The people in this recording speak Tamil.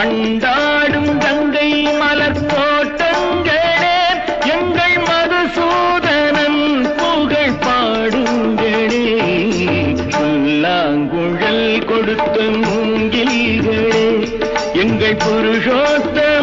கொண்டாடும் கங்கை மலர் தோட்டங்களே எங்கள் மதுசூதனன் புகழ் பாடுங்களே. புல்லாங்குழல் கொடுத்த மூங்கில்களே எங்கள் புருஷோத்தம்